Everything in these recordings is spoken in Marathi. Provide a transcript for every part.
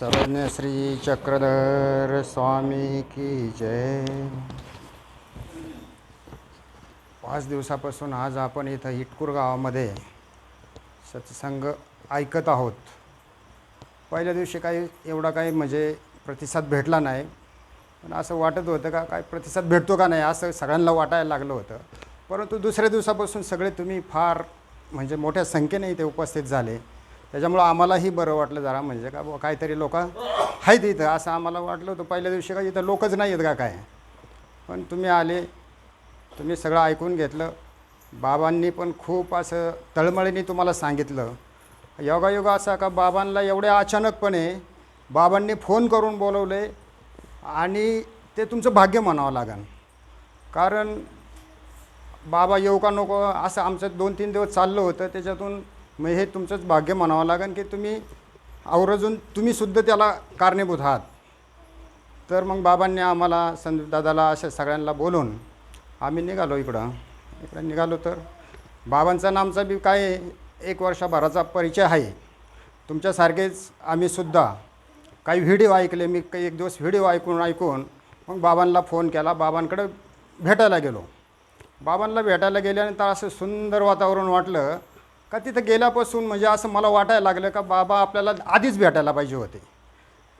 सर्वज्ञ श्री चक्रधर स्वामी की जय. पाच दिवसापासून आज आपण इथं इटकूर गावामध्ये सत्संग ऐकत आहोत. पहिल्या दिवशी काही एवढा काही म्हणजे प्रतिसाद भेटला नाही. पण असं वाटत होतं का काय प्रतिसाद भेटतो का नाही असं सगळ्यांना वाटायला लागलं होतं. परंतु दुसऱ्या दिवसापासून सगळे तुम्ही फार म्हणजे मोठ्या संख्येने इथे उपस्थित झाले. त्याच्यामुळं आम्हालाही बरं वाटलं जरा म्हणजे का काहीतरी लोक आहेत इथं. असं आम्हाला वाटलं होतं. पहिल्या दिवशी का इथं लोकच नाही आहेत का काय? पण तुम्ही आले तुम्ही सगळं ऐकून घेतलं. बाबांनी पण खूप असं तळमळीने तुम्हाला सांगितलं. योगायोग असा का बाबांना एवढ्या अचानकपणे बाबांनी फोन करून बोलवले आणि ते तुमचं भाग्य म्हणावं लागेल. कारण बाबा येऊ का नको असं आमचं दोन तीन दिवस चाललं होतं. त्याच्यातून मग हे तुमचंच भाग्य म्हणावं लागेल की तुम्ही आवर्जून तुम्हीसुद्धा त्याला कारणीभूत आहात. तर मग बाबांनी आम्हाला संदीप दादाला अशा सगळ्यांना बोलून आम्ही निघालो इकडं. इकडं निघालो तर बाबांचा नामचा बी काय एक वर्षभराचा परिचय आहे. तुमच्यासारखेच आम्हीसुद्धा काही व्हिडिओ ऐकले मी काही एक दिवस व्हिडिओ ऐकून ऐकून मग बाबांना फोन केला. बाबांकडे भेटायला गेलो. बाबांना भेटायला गेल्यानंतर असं सुंदर वातावरण वाटलं का तिथं गेल्यापासून म्हणजे असं मला वाटायला लागलं का बाबा आपल्याला आधीच भेटायला पाहिजे होते.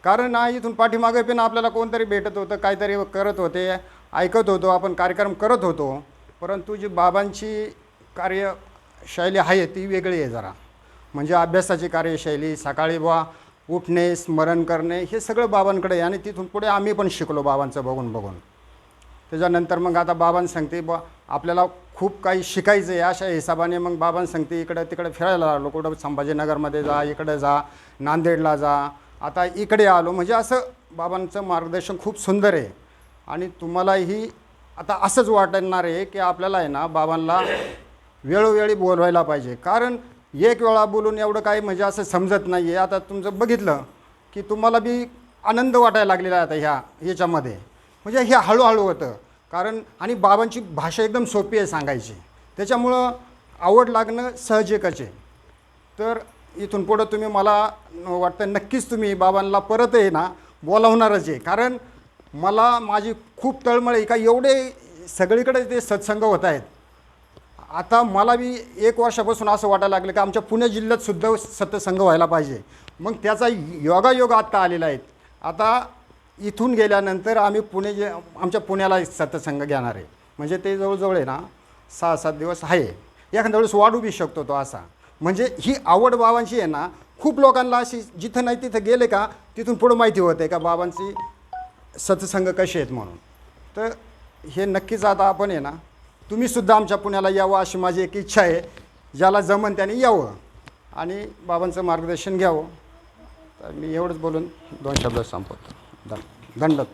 कारण ना इथून पाठीमागे पण आपल्याला कोणतरी भेटत होतं काहीतरी करत होते ऐकत होतो आपण कार्यक्रम करत होतो. परंतु जी बाबांची कार्यशैली आहे ती वेगळी आहे जरा. म्हणजे अभ्यासाची कार्यशैली सकाळी बा उठणे स्मरण करणे हे सगळं बाबांकडे आहे आणि तिथून पुढे आम्ही पण शिकलो बाबांचं बघून बघून. त्याच्यानंतर मग आता बाबां सांगते ब आपल्याला खूप काही शिकायचं आहे अशा हिशोबाने मग बाबां सांगते इकडं तिकडं फिरायला लागलो कुठं संभाजीनगरमध्ये जा इकडं जा नांदेडला जा आता इकडे आलो. म्हणजे असं बाबांचं मार्गदर्शन खूप सुंदर आहे. आणि तुम्हालाही आता असंच वाटणार आहे की आपल्याला आहे ना बाबांना वेळोवेळी बोलवायला पाहिजे. कारण एक वेळा बोलून एवढं काही म्हणजे असं समजत नाही आहे आता तुमचं बघितलं की तुम्हाला बी आनंद वाटायला लागलेला आहे आता ह्या याच्यामध्ये म्हणजे हे हळूहळू होतं. कारण आणि बाबांची भाषा एकदम सोपी आहे सांगायची. त्याच्यामुळं आवड लागणं सहजिकच आहे. तर इथून पुढं तुम्ही मला वाटतं नक्कीच तुम्ही बाबांना परत आहे ना बोलावणारच आहे. कारण मला माझी खूप तळमळ आहे. का एवढे सगळीकडे ते सत्संग होत आहेत. आता मला बी एक वर्षापासून असं वाटायला लागलं की आमच्या पुणे जिल्ह्यात सुद्धा सत्संग व्हायला पाहिजे. मग त्याचा योगायोग आत्ता आलेला आहे. आता इथून गेल्यानंतर आम्ही पुणे जे आमच्या पुण्याला सत्संग घेणार आहे. म्हणजे ते जवळजवळ आहे ना सहा सात दिवस आहे. एखाद्या वेळेस वाढू बी शकतो तो असा. म्हणजे ही आवड बाबांची आहे ना खूप लोकांना अशी जिथं नाही तिथं गेले का तिथून पुढं माहिती होते का बाबांची सत्संग कसे आहेत म्हणून. तर हे नक्कीच आता आपण आहे ना तुम्हीसुद्धा आमच्या पुण्याला यावं अशी माझी एक इच्छा आहे ज्याला जमन त्याने यावं आणि बाबांचं मार्गदर्शन घ्यावं. तर मी एवढंच बोलून दोन शब्द संपवतो. धन दंडत